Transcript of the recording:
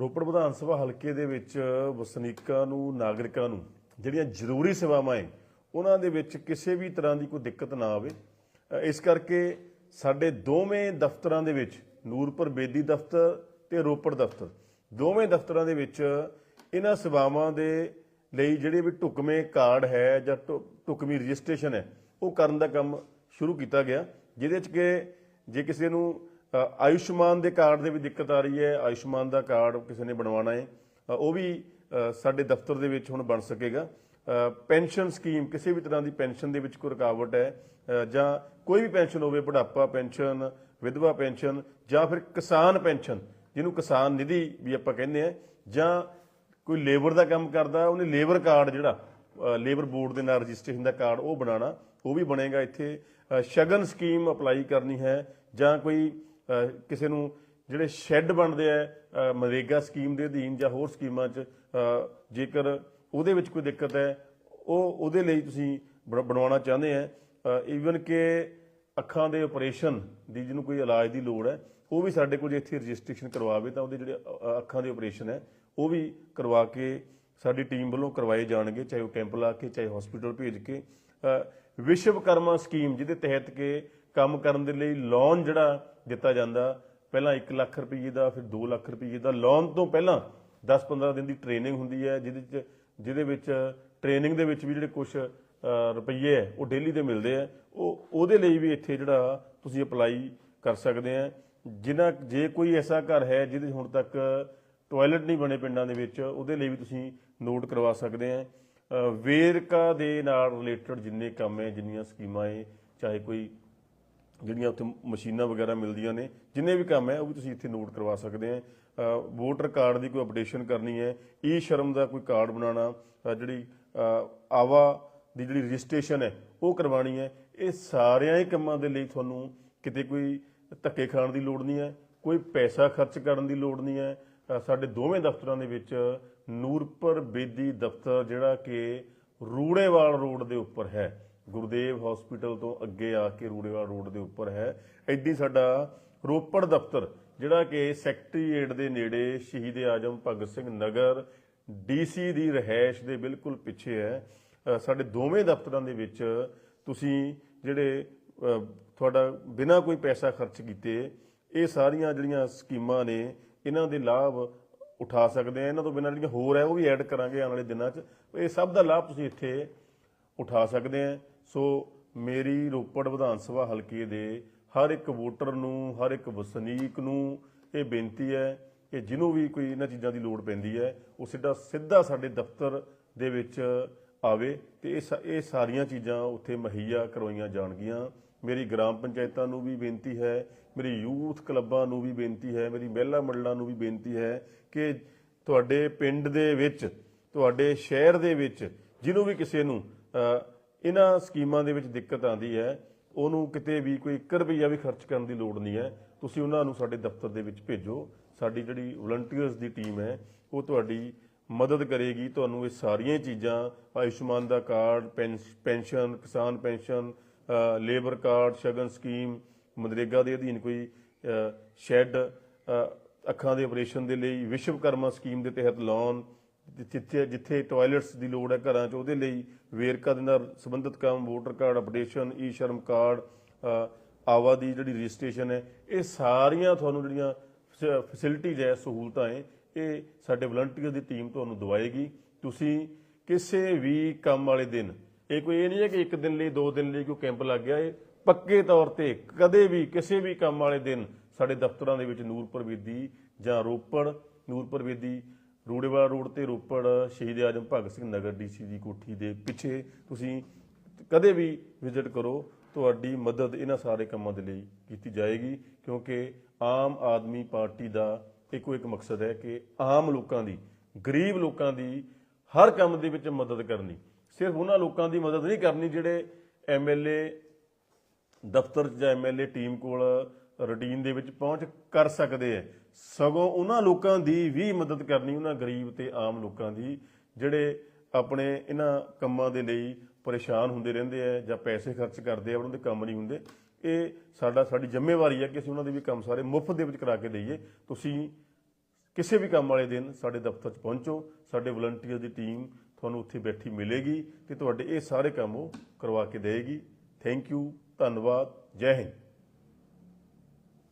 ਰੋਪੜ ਵਿਧਾਨ ਸਭਾ ਹਲਕੇ ਦੇ ਵਿੱਚ ਵਸਨੀਕਾਂ ਨੂੰ, ਨਾਗਰਿਕਾਂ ਨੂੰ ਜਿਹੜੀਆਂ ਜ਼ਰੂਰੀ ਸੇਵਾਵਾਂ ਹੈ ਉਹਨਾਂ ਦੇ ਵਿੱਚ ਕਿਸੇ ਵੀ ਤਰ੍ਹਾਂ ਦੀ ਕੋਈ ਦਿੱਕਤ ਨਾ ਆਵੇ। ਇਸ ਕਰਕੇ ਸਾਡੇ ਦੋਵੇਂ ਦਫ਼ਤਰਾਂ ਦੇ ਵਿੱਚ, ਨੂਰਪੁਰ ਬੇਦੀ ਦਫ਼ਤਰ ਤੇ ਰੋਪੜ ਦਫ਼ਤਰ, ਦੋਵੇਂ ਦਫ਼ਤਰਾਂ ਦੇ ਵਿੱਚ ਇਹਨਾਂ ਸੇਵਾਵਾਂ ਦੇ ਲਈ ਜਿਹੜੇ ਵੀ ਢੁਕਵੇਂ ਕਾਰਡ ਹੈ ਜਾਂ ਢੁ- ਢੁਕਵੀਂ ਰਜਿਸਟ੍ਰੇਸ਼ਨ ਹੈ, ਉਹ ਕਰਨ ਦਾ ਕੰਮ ਸ਼ੁਰੂ ਕੀਤਾ ਗਿਆ, ਜਿਹਦੇ ਚ ਕਿ ਜੇ ਕਿਸੇ ਨੂੰ ਆਯੁਸ਼ਮਾਨ ਦੇ ਕਾਰਡ ਦੇ ਵੀ ਦਿੱਕਤ ਆ ਰਹੀ ਹੈ। ਆਯੁਸ਼ਮਾਨ ਦਾ ਕਾਰਡ ਕਿਸੇ ਨੇ ਬਣਵਾਉਣਾ ਹੈ। ਉਹ ਵੀ ਸਾਡੇ ਦਫ਼ਤਰ ਦੇ ਵਿੱਚ ਹੁਣ ਬਣ ਸਕੇਗਾ। ਪੈਨਸ਼ਨ ਸਕੀਮ, ਕਿਸੇ ਵੀ ਤਰ੍ਹਾਂ ਦੀ ਪੈਨਸ਼ਨ ਦੇ ਵਿੱਚ ਕੋਈ ਰੁਕਾਵਟ ਹੈ ਜਾਂ ਕੋਈ ਵੀ ਪੈਨਸ਼ਨ ਹੋਵੇ, ਬੁਢਾਪਾ ਪੈਨਸ਼ਨ, ਵਿਧਵਾ ਪੈਨਸ਼ਨ, ਜਾਂ ਫਿਰ ਕਿਸਾਨ ਪੈਨਸ਼ਨ, ਜਿਹਨੂੰ ਕਿਸਾਨ ਨਿਧੀ ਵੀ ਆਪਾਂ ਕਹਿੰਦੇ ਆ ਜਾਂ ਕੋਈ ਲੇਬਰ ਦਾ ਕੰਮ ਕਰਦਾ, ਉਹਨੇ ਲੇਬਰ ਕਾਰਡ ਜਿਹੜਾ ਲੇਬਰ ਬੋਰਡ ਦੇ ਨਾਲ ਰਜਿਸਟ੍ਰੇਸ਼ਨ ਦਾ ਕਾਰਡ ਉਹ ਬਣਾਉਣਾ, ਉਹ ਵੀ ਬਣੇਗਾ ਇੱਥੇ। ਸ਼ਗਨ ਸਕੀਮ ਅਪਲਾਈ ਕਰਨੀ ਹੈ, ਜਾਂ ਕੋਈ ਕਿਸੇ ਨੂੰ ਜਿਹੜੇ ਸ਼ੈੱਡ ਬਣਦੇ ਆ ਅ, ਮਨਰੇਗਾ ਸਕੀਮ ਦੇ ਅਧੀਨ ਜਾਂ ਹੋਰ ਸਕੀਮਾਂ 'ਚ ਜੇਕਰ ਉਹਦੇ ਵਿੱਚ ਕੋਈ ਦਿੱਕਤ ਹੈ ਉਹ ਉਹਦੇ ਲਈ ਤੁਸੀਂ ਬਣ- ਬਣਵਾਉਣਾ ਚਾਹੁੰਦੇ ਆ। ਈਵਨ ਕਿ ਅੱਖਾਂ ਦੇ ਆਪਰੇਸ਼ਨ ਦੀ ਜਿਹਨੂੰ ਕੋਈ ਇਲਾਜ ਦੀ ਲੋੜ ਹੈ ਉਹ ਵੀ ਸਾਡੇ ਕੋਲ ਜੇ ਇੱਥੇ ਰਜਿਸਟ੍ਰੇਸ਼ਨ ਕਰਵਾਵੇ ਤਾਂ ਉਹਦੇ ਜਿਹੜੇ ਅੱਖਾਂ ਦੇ ਆਪਰੇਸ਼ਨ ਹੈ ਉਹ ਵੀ ਕਰਵਾ ਕੇ ਸਾਡੀ ਟੀਮ ਵੱਲੋਂ ਕਰਵਾਏ ਜਾਣਗੇ ਚਾਹੇ ਉਹ ਕੈਂਪ ਲਾ ਕੇ ਚਾਹੇ ਹਸਪੀਟਲ ਭੇਜ ਕੇ। ਵਿਸ਼ਵਕਰਮਾ ਸਕੀਮ ਜਿਹਦੇ ਤਹਿਤ ਕਿ ਕੰਮ ਕਰਨ ਦੇ ਲਈ ਲੋਨ ਜਿਹੜਾ ਦਿੱਤਾ ਜਾਂਦਾ, ਪਹਿਲਾਂ 1 ਲੱਖ ਰੁਪਏ ਦਾ, ਫਿਰ 2 ਲੱਖ ਰੁਪਏ ਦਾ। ਲੋਨ ਤੋਂ ਪਹਿਲਾਂ 10-15 ਦਿਨ ਦੀ ਟ੍ਰੇਨਿੰਗ ਹੁੰਦੀ ਹੈ, ਜਿਹਦੇ ਚ, ਜਿਹਦੇ ਵਿੱਚ ਟ੍ਰੇਨਿੰਗ ਦੇ ਵਿੱਚ ਵੀ ਜਿਹੜੇ ਕੁਝ ਰੁਪਏ ਹੈ, ਉਹ ਡੇਲੀ ਦੇ ਮਿਲਦੇ ਆ ਉਹ, ਉਹਦੇ ਲਈ ਵੀ ਇੱਥੇ ਜਿਹੜਾ ਤੁਸੀਂ ਅਪਲਾਈ ਕਰ ਸਕਦੇ ਆ ਜਿਨ੍ਹਾਂ ਜੇ ਕੋਈ ਐਸਾ ਘਰ ਹੈ ਜਿਹਦੇ 'ਚ ਹੁਣ ਤੱਕ ਟਾਇਲਟ ਨਹੀਂ ਬਣੇ ਪਿੰਡਾਂ ਦੇ ਵਿੱਚ, ਉਹਦੇ ਲਈ ਵੀ ਤੁਸੀਂ ਨੋਟ ਕਰਵਾ ਸਕਦੇ ਆ ਵੇਰਕਾ ਦੇ ਨਾਲ ਰਿਲੇਟਡ ਜਿੰਨੇ ਕੰਮ ਹੈ, ਜਿੰਨੀਆਂ ਸਕੀਮਾਂ ਹੈ, ਚਾਹੇ ਕੋਈ ਜਿਹੜੀਆਂ ਉੱਥੇ ਮਸ਼ੀਨਾਂ ਵਗੈਰਾ ਮਿਲਦੀਆਂ ਨੇ, ਜਿੰਨੇ ਵੀ ਕੰਮ ਹੈ, ਉਹ ਵੀ ਤੁਸੀਂ ਇੱਥੇ ਨੋਟ ਕਰਵਾ ਸਕਦੇ ਆ ਵੋਟਰ ਕਾਰਡ ਦੀ ਕੋਈ ਅਪਡੇਸ਼ਨ ਕਰਨੀ ਹੈ ਈ ਸ਼ਰਮ ਦਾ ਕੋਈ ਕਾਰਡ ਬਣਾਉਣਾ ਜਿਹੜੀ ਆਵਾ ਦੀ ਜਿਹੜੀ ਰਜਿਸਟ੍ਰੇਸ਼ਨ ਹੈ, ਉਹ ਕਰਵਾਉਣੀ ਹੈ। ਇਹ ਸਾਰਿਆਂ ਹੀ ਕੰਮਾਂ ਦੇ ਲਈ ਤੁਹਾਨੂੰ ਕਿਤੇ ਕੋਈ ਧੱਕੇ ਖਾਣ ਦੀ ਲੋੜ ਨਹੀਂ ਹੈ, ਕੋਈ ਪੈਸਾ ਖਰਚ ਕਰਨ ਦੀ ਲੋੜ ਨਹੀਂ ਹੈ। ਸਾਡੇ ਦੋਵੇਂ ਦਫ਼ਤਰਾਂ ਦੇ ਵਿੱਚ ਨੂਰਪੁਰ ਬੇਦੀ ਦਫ਼ਤਰ ਜਿਹੜਾ ਕਿ ਰੂੜੇਵਾਲ ਰੋਡ ਦੇ ਉੱਪਰ ਹੈ। ਗੁਰਦੇਵ ਹਸਪੀਟਲ ਤੋਂ ਅੱਗੇ ਆ ਕੇ ਰੂੜੇਵਾਲ ਰੋਡ ਦੇ ਉੱਪਰ ਹੈ। ਐਡੀ ਸਾਡਾ ਰੋਪੜ ਦਫ਼ਤਰ, ਜਿਹੜਾ ਕਿ ਸੈਕਟਰੀਏਟ ਦੇ ਨੇੜੇ ਸ਼ਹੀਦ ਆਜਮ ਭਗਤ ਸਿੰਘ ਨਗਰ, ਡੀਸੀ ਦੀ ਰਹਿائش ਦੇ ਬਿਲਕੁਲ ਪਿੱਛੇ ਹੈ। ਸਾਡੇ ਦੋਵੇਂ ਦਫ਼ਤਰਾਂ ਦੇ ਵਿੱਚ ਤੁਸੀਂ ਜਿਹੜੇ ਤੁਹਾਡਾ ਬਿਨਾਂ ਕੋਈ ਪੈਸਾ ਖਰਚ ਕੀਤੇ ਇਹ ਸਾਰੀਆਂ ਜਿਹੜੀਆਂ ਸਕੀਮਾਂ ਨੇ, ਇਹਨਾਂ ਦੇ ਲਾਭ ਉਠਾ ਸਕਦੇ ਆ। ਇਹਨਾਂ ਤੋਂ ਬਿਨਾਂ ਜਿਹੜੀਆਂ ਹੋਰ ਹੈ, ਉਹ ਵੀ ਐਡ ਕਰਾਂਗੇ ਆਉਣ ਵਾਲੇ ਦਿਨਾਂ 'ਚ। ਇਹ ਸਭ ਦਾ ਲਾਭ ਤੁਸੀਂ ਇੱਥੇ ਉਠਾ ਸਕਦੇ ਆ। ਸੋ ਮੇਰੀ ਰੋਪੜ ਵਿਧਾਨ ਸਭਾ ਹਲਕੇ ਦੇ ਹਰ ਇੱਕ ਵੋਟਰ ਨੂੰ, ਹਰ ਇੱਕ ਵਸਨੀਕ ਨੂੰ ਇਹ ਬੇਨਤੀ ਹੈ ਕਿ ਜਿਹਨੂੰ ਵੀ ਕੋਈ ਇਹਨਾਂ ਚੀਜ਼ਾਂ ਦੀ ਲੋੜ ਪੈਂਦੀ ਹੈ, ਉਹ ਸਿੱਧਾ ਸਿੱਧਾ ਸਾਡੇ ਦਫ਼ਤਰ ਦੇ ਵਿੱਚ ਆਵੇ ਤੇ ਇਹ ਸਾ- ਇਹ ਸਾਰੀਆਂ ਚੀਜ਼ਾਂ ਉੱਥੇ ਮੁਹੱਈਆ ਕਰਵਾਈਆਂ ਜਾਣਗੀਆਂ। ਮੇਰੀ ਗ੍ਰਾਮ ਪੰਚਾਇਤਾਂ ਨੂੰ ਵੀ ਬੇਨਤੀ ਹੈ, ਮੇਰੀ ਯੂਥ ਕਲੱਬਾਂ ਨੂੰ ਵੀ ਬੇਨਤੀ ਹੈ, ਮੇਰੀ ਮਹਿਲਾ ਮੰਡਲਾਂ ਨੂੰ ਵੀ ਬੇਨਤੀ ਹੈ ਕਿ ਤੁਹਾਡੇ ਪਿੰਡ ਦੇ ਵਿੱਚ, ਤੁਹਾਡੇ ਸ਼ਹਿਰ ਦੇ ਵਿੱਚ ਜਿਹਨੂੰ ਵੀ ਕਿਸੇ ਨੂੰ ਇਹਨਾਂ ਸਕੀਮਾਂ ਦੇ ਵਿੱਚ ਦਿੱਕਤ ਆਂਦੀ ਹੈ, ਉਹਨੂੰ ਕਿਤੇ ਵੀ ਕੋਈ 1 ਰੁਪਈਆ ਵੀ ਖਰਚ ਕਰਨ ਦੀ ਲੋੜ ਨਹੀਂ ਹੈ, ਤੁਸੀਂ ਉਹਨਾਂ ਨੂੰ ਸਾਡੇ ਦਫ਼ਤਰ ਦੇ ਵਿੱਚ ਭੇਜੋ, ਸਾਡੀ ਜਿਹੜੀ ਵਲੰਟੀਅਰਸ ਦੀ ਟੀਮ ਹੈ, ਉਹ ਤੁਹਾਡੀ ਮਦਦ ਕਰੇਗੀ, ਤੁਹਾਨੂੰ ਇਹ ਸਾਰੀਆਂ ਚੀਜ਼ਾਂ, ਆਯੁਸ਼ਮਾਨ ਦਾ ਕਾਰਡ, ਪੈਨਸ਼- ਪੈਨਸ਼ਨ, ਕਿਸਾਨ pension labour card, Shagun scheme, MNREGA ਦੇ ਅਧੀਨ ਕੋਈ ਸ਼ੈੱਡ ਅੱਖਾਂ ਦੇ ਆਪਰੇਸ਼ਨ ਦੇ ਲਈ, ਵਿਸ਼ਵਕਰਮਾ ਸਕੀਮ ਦੇ ਤਹਿਤ ਲੋਨ ਜਿੱਥੇ ਜਿੱਥੇ ਟਾਇਲਟਸ ਦੀ ਲੋੜ ਹੈ ਘਰਾਂ 'ਚ, ਉਹਦੇ ਲਈ ਵੇਰਕਾ ਦੇ ਨਾਲ ਸੰਬੰਧਿਤ ਕੰਮ ਵੋਟਰ ਕਾਰਡ ਅਪਡੇਸ਼ਨ ਈ ਸ਼ਰਮ ਕਾਰਡ ਆਵਾ ਦੀ ਜਿਹੜੀ ਰਜਿਸਟ੍ਰੇਸ਼ਨ ਹੈ, ਇਹ ਸਾਰੀਆਂ ਤੁਹਾਨੂੰ ਜਿਹੜੀਆਂ ਫੈਸਿਲਿਟੀਜ਼ ਹੈ, ਸਹੂਲਤਾਂ ਹੈ, ਇਹ ਸਾਡੇ ਵਲੰਟੀਅਰ ਦੀ ਟੀਮ ਤੁਹਾਨੂੰ ਦਵਾਏਗੀ। ਤੁਸੀਂ ਕਿਸੇ ਵੀ ਕੰਮ ਵਾਲੇ ਦਿਨ, ਇਹ ਕੋਈ ਇਹ ਨਹੀਂ ਹੈ ਕਿ ਇੱਕ ਦਿਨ ਲਈ, ਦੋ ਦਿਨ ਲਈ ਕੋਈ ਕੈਂਪ ਲੱਗ ਗਿਆ, ਇਹ ਪੱਕੇ ਤੌਰ ਤੇ ਕਦੇ ਵੀ, ਕਿਸੇ ਵੀ ਕੰਮ ਵਾਲੇ ਦਿਨ ਸਾਡੇ ਦਫ਼ਤਰਾਂ ਦੇ ਵਿੱਚ ਨੂਰਪੁਰ ਬੇਦੀ ਜਾਂ ਰੋਪੜ ਨੂਰਪੁਰ ਬੇਦੀ ਰੂੜੇਵਾਲਾ ਰੋਡ ਤੇ ਰੋਪੜ ਸ਼ਹੀਦ ਆਜਮ ਭਗਤ ਸਿੰਘ ਨਗਰ ਡੀਸੀ ਦੀ ਕੋਠੀ ਦੇ ਪਿੱਛੇ ਤੁਸੀਂ ਕਦੇ ਵੀ ਵਿਜ਼ਿਟ ਕਰੋ, ਤੁਹਾਡੀ ਮਦਦ ਇਹਨਾਂ ਸਾਰੇ ਕੰਮਾਂ ਦੇ ਲਈ ਕੀਤੀ ਜਾਏਗੀ, ਕਿਉਂਕਿ ਆਮ ਆਦਮੀ ਪਾਰਟੀ ਦਾ ਇੱਕੋ ਇੱਕ ਮਕਸਦ ਹੈ ਕਿ ਆਮ ਲੋਕਾਂ ਦੀ, ਗਰੀਬ ਲੋਕਾਂ ਦੀ ਹਰ ਕੰਮ ਦੇ ਵਿੱਚ ਮਦਦ ਕਰਨੀ। ਸਿਰਫ ਉਹਨਾਂ ਲੋਕਾਂ ਦੀ ਮਦਦ ਨਹੀਂ ਕਰਨੀ ਜਿਹੜੇ ਐਮਐਲਏ ਦਫ਼ਤਰ 'ਚ ਜਾਂ ਐਮਐਲਏ ਟੀਮ ਕੋਲ ਰੂਟੀਨ ਦੇ ਵਿੱਚ ਪਹੁੰਚ ਕਰ ਸਕਦੇ ਐ ਸਗੋਂ ਉਹਨਾਂ ਲੋਕਾਂ ਦੀ ਵੀ ਮਦਦ ਕਰਨੀ, ਉਹਨਾਂ ਗਰੀਬ ਤੇ ਆਮ ਲੋਕਾਂ ਦੀ, ਜਿਹੜੇ ਆਪਣੇ ਇਹਨਾਂ ਕੰਮਾਂ ਦੇ ਲਈ ਪਰੇਸ਼ਾਨ ਹੁੰਦੇ ਰਹਿੰਦੇ ਐ ਜਾਂ ਪੈਸੇ ਖਰਚ ਕਰਦੇ ਆ ਉਹਨਾਂ ਦੇ ਕੰਮ ਨਹੀਂ ਹੁੰਦੇ। ਇਹ ਸਾਡਾ, ਸਾਡੀ ਜ਼ਿੰਮੇਵਾਰੀ ਹੈ ਕਿ ਅਸੀਂ ਉਹਨਾਂ ਦੇ ਵੀ ਕੰਮ ਸਾਰੇ ਮੁਫਤ ਦੇ ਵਿੱਚ ਕਰਾ ਕੇ ਦਈਏ। ਤੁਸੀਂ ਕਿਸੇ ਵੀ ਕੰਮ ਵਾਲੇ ਦਿਨ ਸਾਡੇ ਦਫ਼ਤਰ 'ਚ ਪਹੁੰਚੋ, ਸਾਡੇ ਵਲੰਟੀਅਰ ਦੀ ਟੀਮ ਤੁਹਾਨੂੰ ਉੱਥੇ ਬੈਠੀ ਮਿਲੇਗੀ ਤੇ ਤੁਹਾਡੇ ਇਹ ਸਾਰੇ ਕੰਮ ਉਹ ਕਰਵਾ ਕੇ ਦੇਵੇਗੀ ਥੈਂਕ ਯੂ ਧੰਨਵਾਦ, ਜੈ ਹਿੰਦ।